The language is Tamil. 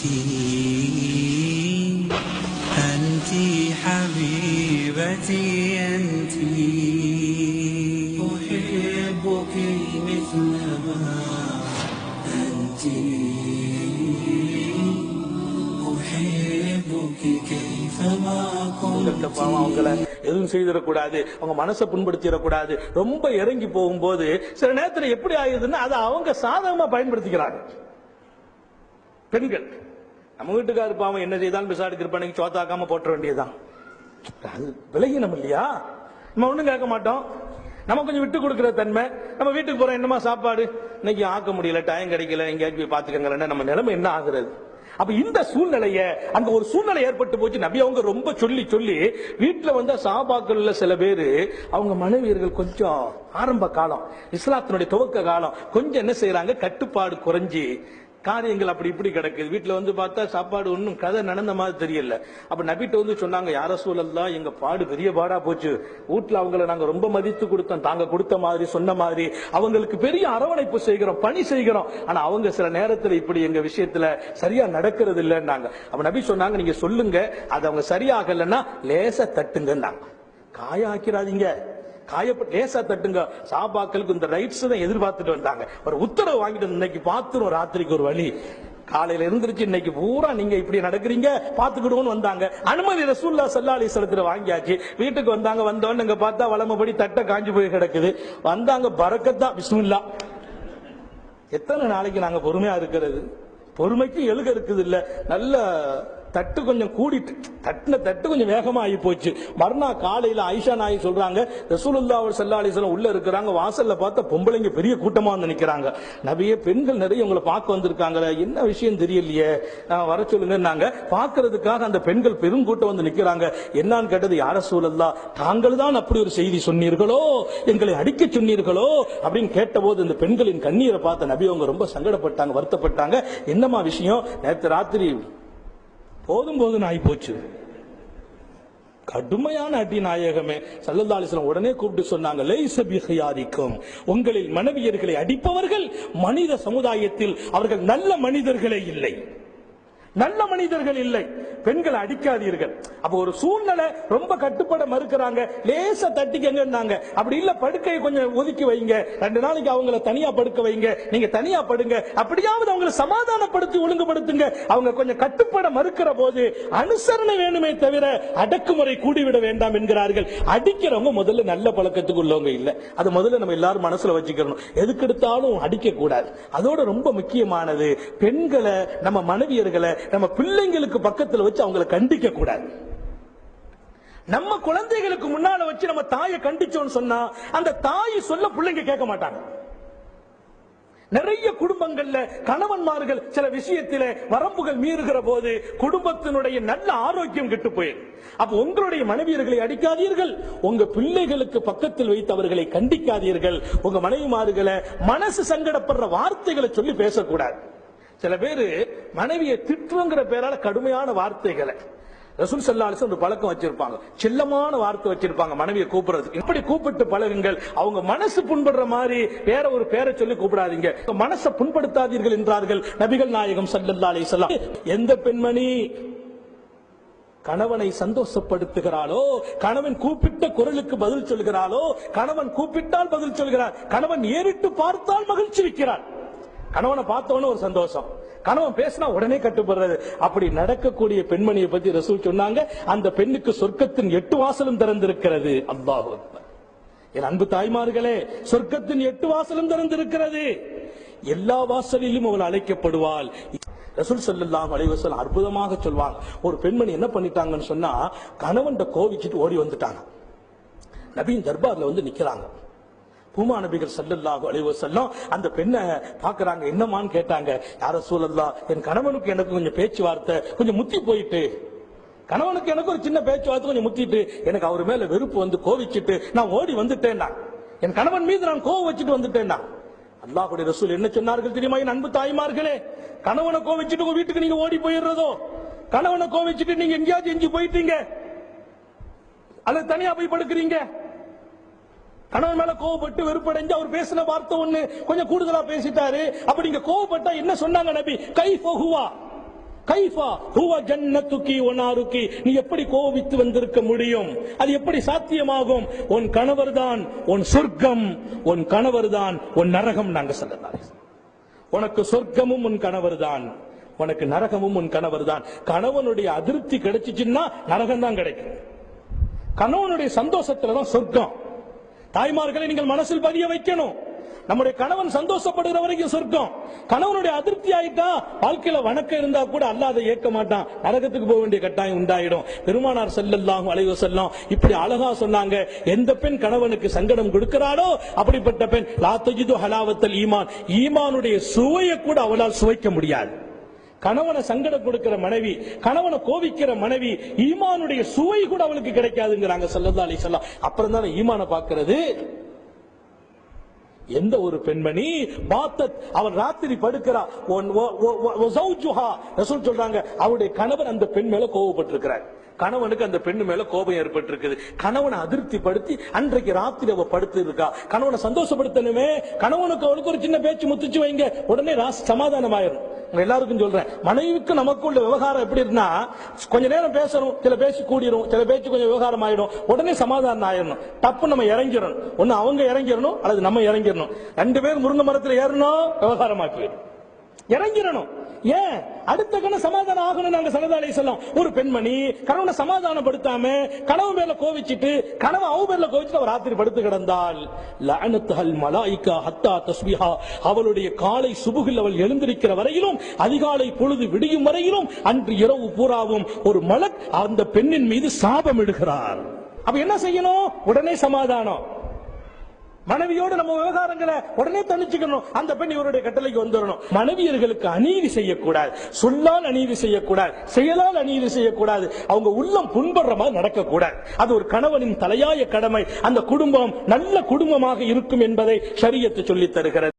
أنت أنت حبيبتي أنت أحبك مثلما أنت أحبك كيفما இந்த كنت பாவம் அவங்கள எதுவும் செய்திடக்கூடாது அவங்க மனசை புண்படுத்திடக்கூடாது ரொம்ப இறங்கி போகும்போது சில நேரத்துல எப்படி ஆகுதுன்னா அதை அவங்க சாதகமா பயன்படுத்திக்கிறாங்க பெண்கள் நம்ம வீட்டுக்காரு பாவம் என்ன செய்தாலும் பிசாடு கிருப்பானுக்கு சோத்தாக்காம போட்ட வேண்டியதுதான். அது விலகினம் இல்லையா? நம்ம ஒன்றும் கேட்க மாட்டோம். நம்ம கொஞ்சம் விட்டு கொடுக்குற தன்மை. நம்ம வீட்டுக்கு போறோம் என்னமா சாப்பாடு? இன்னைக்கு ஆக்க முடியல டைம் கிடைக்கல எங்கேயாச்சும் போய் பாத்துக்கங்களேன்னா நம்ம நிலைமை என்ன ஆகுறது? அப்ப இந்த சூழ்நிலைய அங்க ஒரு சூழ்நிலை ஏற்பட்டு போச்சு. நபி அவங்க ரொம்ப சொல்லி சொல்லி வீட்டுல வந்த சாபாக்கள்ல சில பேரு அவங்க மனைவியர்கள் கொஞ்சம் ஆரம்ப காலம் இஸ்லாத்தினுடைய துவக்க காலம் கொஞ்சம் என்ன செய்யறாங்க கட்டுப்பாடு குறைஞ்சி காரியங்கள் அப்படி இப்படி கிடக்குது. வீட்டில் வந்து பார்த்தா சாப்பாடு ஒன்றும் கதை நடந்த மாதிரி தெரியல. அப்போ நபிட்ட வந்து சொன்னாங்க யார சூழல்லாம் எங்கள் பாடு பெரிய பாடாக போச்சு. வீட்டில் அவங்கள நாங்கள் ரொம்ப மதித்து கொடுத்தோம். தாங்க கொடுத்த மாதிரி சொன்ன மாதிரி. அவங்களுக்கு பெரிய அரவணைப்பு செய்கிறோம் பணி செய்கிறோம். ஆனால் அவங்க சில நேரத்தில் இப்படி எங்கள் விஷயத்துல சரியாக நடக்கிறது இல்லைன்னாங்க. அப்போ நபி சொன்னாங்க நீங்கள் சொல்லுங்க. அது அவங்க சரியாகலைன்னா லேசா தட்டுங்கன்னாங்க. காயாக்கிறாதீங்க காயப்பட்டு லேசா தட்டுங்க. சாபாக்களுக்கு இந்த ரைட்ஸ் தான் எதிர்பார்த்துட்டு வந்தாங்க. ஒரு உத்தரவு வாங்கிட்டு இன்னைக்கு பார்த்துரும் ராத்திரிக்கு ஒரு வழி. காலையில இருந்துருச்சு இன்னைக்கு பூரா நீங்க இப்படி நடக்கிறீங்க பாத்துக்கிடுவோம்னு வந்தாங்க. அனுமதி ரசூல்லா சல்லா அலிஸ்லத்துல வாங்கியாச்சு. வீட்டுக்கு வந்தாங்க வந்தோன்னு இங்க பார்த்தா வளமபடி தட்டை காஞ்சி போய் கிடக்குது. வந்தாங்க பறக்கத்தா பிஸ்மில்லா. எத்தனை நாளைக்கு நாங்க பொறுமையா இருக்கிறது? பொறுமைக்கு எழுக இருக்குது இல்ல நல்ல தட்டு கொஞ்சம் கூடிட்டு தட்டுன தட்டு கொஞ்சம் வேகமாக ஆகி போச்சு. மறுநாள் காலையில் ஐஷா நாயி சொல்றாங்க ரசூலுல்லா சல்லா அலிஸ்லாம் உள்ள இருக்கிறாங்க வாசல்ல பார்த்தா பொம்பளைங்க பெரிய கூட்டமாக வந்து நிற்கிறாங்க நபியே பெண்கள் நிறைய உங்களை பார்க்க வந்திருக்காங்களே என்ன விஷயம் தெரியலையே? நான் வர சொல்லுங்கன்னாங்க. பார்க்கறதுக்காக அந்த பெண்கள் பெருங்கூட்டம் வந்து நிற்கிறாங்க என்னன்னு கேட்டது யார சூழல்லா தாங்கள் தான் அப்படி ஒரு செய்தி சொன்னீர்களோ? எங்களை அடிக்க சொன்னீர்களோ? அப்படின்னு கேட்டபோது இந்த பெண்களின் கண்ணீரை பார்த்த நபி அவங்க ரொம்ப சங்கடப்பட்டாங்க வருத்தப்பட்டாங்க. என்னமா விஷயம்? நேற்று ராத்திரி போதும் போதும் நாய் போச்சு. கடுமையான அடி நாயகமே. சல்லல்லா உடனே கூப்பிட்டு சொன்னாங்க லைஸ பிஹியாரிக்கும் உங்களில் மனைவியர்களை அடிப்பவர்கள் மனித சமுதாயத்தில் அவர்கள் நல்ல மனிதர்களே இல்லை. நல்ல மனிதர்கள் இல்லை. பெண்களை அடிக்காதீர்கள். அப்ப ஒரு சூழ்நிலை ரொம்ப கட்டுப்பட மறுக்கிறாங்க லேசா தட்டிக்கங்கன்னாங்க. அப்படி இல்ல படுக்கையை கொஞ்சம் ஒதுக்கி வைங்க. ரெண்டு நாளைக்கு அவங்கள தனியா படுக்க வைங்க. நீங்க தனியா படுங்க. அப்படியாவது அவங்களை சமாதானப்படுத்தி ஒழுங்குபடுத்துங்க. அவங்க கொஞ்சம் கட்டுப்பட மறுக்கிற போது அனுசரணை வேணுமே தவிர அடக்குமுறை கூடிவிட வேண்டாம் என்கிறார்கள். அடிக்கிறவங்க முதல்ல நல்ல பழக்கத்துக்கு உள்ளவங்க இல்ல. அது முதல்ல நம்ம எல்லாரும் மனசுல வச்சுக்கணும். எதுக்கு எடுத்தாலும் அடிக்க கூடாது அதோட ரொம்ப முக்கியமானது பெண்களை நம்ம மனைவியர்களை நம்ம பிள்ளைங்களுக்கு பக்கத்துல வச்சு அவங்களை கண்டிக்க கூடாது நம்ம குழந்தைகளுக்கு முன்னால வச்சு நம்ம தாயை கண்டிச்சோம்னு சொன்னா அந்த தாய் சொல்ல பிள்ளைங்க கேட்க மாட்டாங்க. நிறைய குடும்பங்கள்ல கணவன்மார்கள் சில விஷயத்தில வரம்புகள் மீறுகிற போது குடும்பத்தினுடைய நல்ல ஆரோக்கியம் கெட்டு போயிடும். அப்ப உங்களுடைய மனைவியர்களை அடிக்காதீர்கள். உங்க பிள்ளைகளுக்கு பக்கத்தில் வைத்து அவர்களை கண்டிக்காதீர்கள். உங்க மனைவிமார்களை மனசு சங்கடப்படுற வார்த்தைகளை சொல்லி பேசக்கூடாது. சில பேரு மனைவியை திட்டுங்கிற பேரால கடுமையான வார்த்தைகளை ரசூல் சல்லாலிசம் ஒரு பழக்கம் வச்சிருப்பாங்க. செல்லமான வார்த்தை வச்சிருப்பாங்க மனைவியை கூப்பிடுறது இப்படி கூப்பிட்டு பழகுங்கள். அவங்க மனசு புண்படுற மாதிரி வேற ஒரு பேரை சொல்லி கூப்பிடாதீங்க. மனசை புண்படுத்தாதீர்கள் என்றார்கள் நபிகள் நாயகம் சல்லல்லா அலிசல்லாம் எந்த பெண்மணி கணவனை சந்தோஷப்படுத்துகிறாளோ கணவன் கூப்பிட்ட குரலுக்கு பதில் சொல்கிறாளோ கணவன் கூப்பிட்டால் பதில் சொல்கிறார் கணவன் ஏறிட்டு பார்த்தால் மகிழ்ச்சி விற்கிறார் கணவனை பார்த்தவன ஒரு சந்தோஷம். கணவன் பேசினா உடனே கட்டுப்படுறது. அப்படி நடக்கக்கூடிய பெண்மணியை பத்தி ரசூல் சொன்னாங்க. அந்த பெண்ணுக்கு சொர்க்கத்தின் எட்டு வாசலும் திறந்திருக்கிறது. அல்லாஹு என் அன்பு தாய்மார்களே சொர்க்கத்தின் எட்டு வாசலும் திறந்திருக்கிறது. எல்லா வாசலிலும் அவள் அழைக்கப்படுவாள். ரசூல் ஸல்லல்லாஹு அலைவசல் அற்புதமாக சொல்வாங்க. ஒரு பெண்மணி என்ன பண்ணிட்டாங்கன்னு சொன்னா கணவன் கோவிச்சிட்டு ஓடி வந்துட்டாங்க. நபியின் தர்பார்ல வந்து நிக்கிறாங்க. பூமா நபிகள் சல்லல்லாஹு அலைஹி செல்லும் அந்த பெண்ணை பாக்குறாங்க என்னமான்னு கேட்டாங்க. யார சூழல்லா என் கணவனுக்கு எனக்கு கொஞ்சம் பேச்சுவார்த்தை கொஞ்சம் முத்தி போயிட்டு. கணவனுக்கு எனக்கு ஒரு சின்ன பேச்சுவார்த்தை கொஞ்சம் முத்திட்டு. எனக்கு அவர் மேல வெறுப்பு வந்து கோவிச்சிட்டு நான் ஓடி வந்துட்டேன்னா என் கணவன் மீது நான் கோவம் வச்சுட்டு வந்துட்டேன்னா அல்லாஹுடைய ரசூல் என்ன சொன்னார்கள் தெரியுமா என் அன்பு தாய்மார்களே? கணவனை கோவிச்சுட்டு உங்க வீட்டுக்கு நீங்க ஓடி போயிடுறதோ? கணவனை கோவிச்சுட்டு நீங்க எங்கேயாச்சும் எஞ்சி போயிட்டீங்க. அல்லது தனியா போய் படுக்கிறீங்க? கணவன் மேல கோவப்பட்டு வெறுப்படைஞ்சு அவர் பேசின வார்த்தை ஒண்ணு கொஞ்சம் கூடுதலா பேசிட்டாரு. அப்ப நீங்க கோவப்பட்டா என்ன சொன்னாங்க நபி? கை போகுவா கைஃபா. ஹுவ ஜன்னத்துக்கி ஒனாருக்கி நீ எப்படி கோபித்து வந்திருக்க முடியும்? அது எப்படி சாத்தியமாகும்? உன் கணவர் தான் உன் சொர்க்கம் உன் கணவர் தான் உன் நரகம் நாங்க சொல்லலாம் உனக்கு சொர்க்கமும் உன் கணவர் தான் உனக்கு நரகமும் உன் கணவர் தான் கணவனுடைய அதிருப்தி கிடைச்சிச்சுன்னா நரகம் தான் கிடைக்கும். கணவனுடைய சந்தோஷத்துல தான் சொர்க்கம். தாய்மார்களை நீங்கள் மனசில் பதிய வைக்கணும். நம்முடைய கணவன் சந்தோஷப்படுகிற வரைக்கும் சொர்க்கம். கணவனுடைய அதிருப்தி ஆயிட்டா வாழ்க்கையில வணக்கம் இருந்தா கூட அல்லாத ஏற்க மாட்டான். நரகத்துக்கு போக வேண்டிய கட்டாயம் உண்டாயிடும். பெருமானார் செல்லல்லாம் அலைஹி செல்லும் இப்படி அழகா சொன்னாங்க. எந்த பெண் கணவனுக்கு சங்கடம் கொடுக்கிறாளோ அப்படிப்பட்ட பெண் லாத்தஜிது ஹலாவத்தல் ஈமான். ஈமானுடைய சுவையை கூட அவளால் சுவைக்க முடியாது. கணவனை சங்கடம் கொடுக்கிற மனைவி கணவனை கோபிக்கிற மனைவி ஈமானுடைய சுவை கூட அவளுக்கு கிடைக்காதுங்கிறாங்க சொல்லதாலே சொல்லாம் அப்புறம் தானே ஈமான பாக்குறது எந்த ஒரு பெண்மணி பாத்தத் அவன் ராத்திரி படுக்கிறா ஒன்- சொல்றாங்க அவருடைய கணவர் அந்த பெண் மேல கோவப்பட்டிருக்கிறார். கணவனுக்கு அந்த பெண்ணு மேல கோபம் ஏற்பட்டிருக்குது. கணவனை அதிருப்தி படுத்தி அன்றைக்கு ராத்திரி அவ படுத்து இருக்கா கணவனை சந்தோஷப்படுத்தணுமே. கணவனுக்கு அவளுக்கு ஒரு சின்ன பேச்சு முத்துச்சு வைங்க. உடனே ராசி சமாதானம் ஆயிரும் எல்லாருக்கும் சொல்றேன். மனைவிக்கு நமக்குள்ள விவகாரம் எப்படி இருந்தா கொஞ்ச நேரம் பேசணும் சில பேச்சு கூடிரும் சில பேச்சு கொஞ்சம் விவகாரம் ஆயிடும் உடனே சமாதானம் ஆயிடணும் தப்பு நம்ம இறங்கிடணும். ஒன்னு அவங்க இறங்கிடணும் அல்லது நம்ம இறங்கிடணும். ரெண்டு பேரும் முருங்கை மரத்தில் ஏறணும் விவகாரமாக்கி போயிடும் இறங்கிடணும். ஏன்? அடுத்த கண சமாதானம் ஆகணும் நாங்க சனதாலை சொல்லலாம். ஒரு பெண்மணி கணவனை சமாதானப்படுத்தாம கணவன் மேல கோவிச்சிட்டு கணவன் அவ மேல கோவிச்சிட்டு அவர் ராத்திரி படுத்து கிடந்தால் லஅனத்துஹல் மலாய்கா ஹத்தா தஸ்பிஹா. அவளுடைய காலை சுபுகில் அவள் எழுந்திருக்கிற வரையிலும் அதிகாலை பொழுது விடியும் வரையிலும் அன்று இரவு பூராவும் ஒரு மலக் அந்த பெண்ணின் மீது சாபம் இடுகிறார் அப்ப என்ன செய்யணும்? உடனே சமாதானம். மனைவியோடு நம்ம விவகாரங்களை உடனே தணிச்சுக்கணும். அந்த பெண் இவருடைய கட்டளைக்கு வந்துடணும் மனைவியர்களுக்கு அநீதி செய்யக்கூடாது. சொல்லால் அநீதி செய்யக்கூடாது. செயலால் அநீதி செய்யக்கூடாது. அவங்க உள்ளம் புண்படுற மாதிரி நடக்கக்கூடாது. அது ஒரு கணவனின் தலையாய கடமை. அந்த குடும்பம் நல்ல குடும்பமாக இருக்கும் என்பதை சரியத்து சொல்லித் தருகிறது.